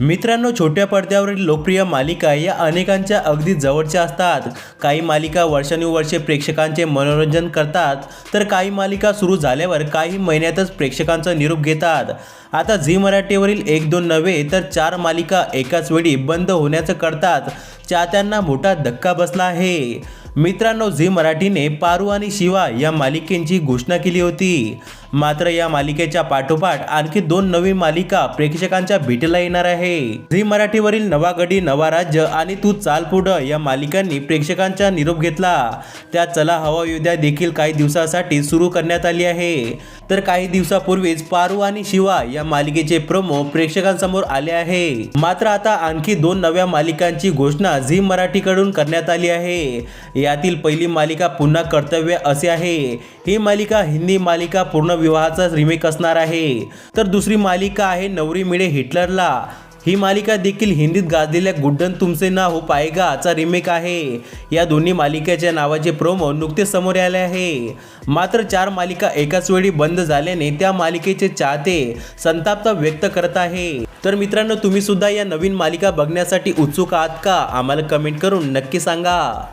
मित्रांनो छोट्या पडद्यावरील लोकप्रिय मालिका या अनेकांच्या अगदी जवळच्या असतात. काही मालिका वर्षानुवर्षे प्रेक्षकांचे मनोरंजन करतात. तर काही मालिका सुरू झाल्यावर काही महिन्यातच प्रेक्षकांचा निरोप घेतात. आता झी मराठीवरील एक दोन नव्हे तर चार मालिका एकाच वेळी बंद होण्याचं करतात. चाहत्यांना मोठा धक्का बसला आहे. मित्रांनो झी मराठीने पारू आणि शिवा या मालिकेंची घोषणा केली होती. मात्र या मालिकेच्या पाठोपाठ आणखी दोन नवी मालिका प्रेक्षकांच्या भेटीला येणार आहे. झी मराठीवरील नवा गडी नवा राज्य आणि तू चाल पुढं या मालिकांनी प्रेक्षकांचा निरोप घेतला. त्या चला हवा युद्या देखील काही दिवसासाठी सुरू करण्यात आली आहे. तर काही दिवसापूर्वीच पारू आणि शिवा या मालिकेचे प्रोमो प्रेक्षकांसमोर आले आहे. मात्र आता आणखी दोन नव्या मालिकांची घोषणा झी मराठीकडून करण्यात आली आहे. यातील पहिली मालिका पुन्हा कर्तव्य असे आहे. ही मालिका हिंदी मालिका पूर्ण विवाहाचा रिमेक असणार आहे. तर दुसरी मालिका आहे नवरी मिळे हिटलरला. ही मालिका देखील हिंदीत गाजलेल्या गुड्डन तुमसे ना हो पायगाचा रिमेक आहे. या दोन्ही मालिकेच्या नावाचे प्रोमो नुकतेच समोर आले आहे. मात्र चार मालिका एकाच वेळी बंद झाल्याने त्या मालिकेचे चाहते संताप व्यक्त करत आहे. तर मित्रांनो तुम्ही सुद्धा या नवीन मालिका बघण्यासाठी उत्सुक आहात का? आम्हाला कमेंट करून नक्की सांगा.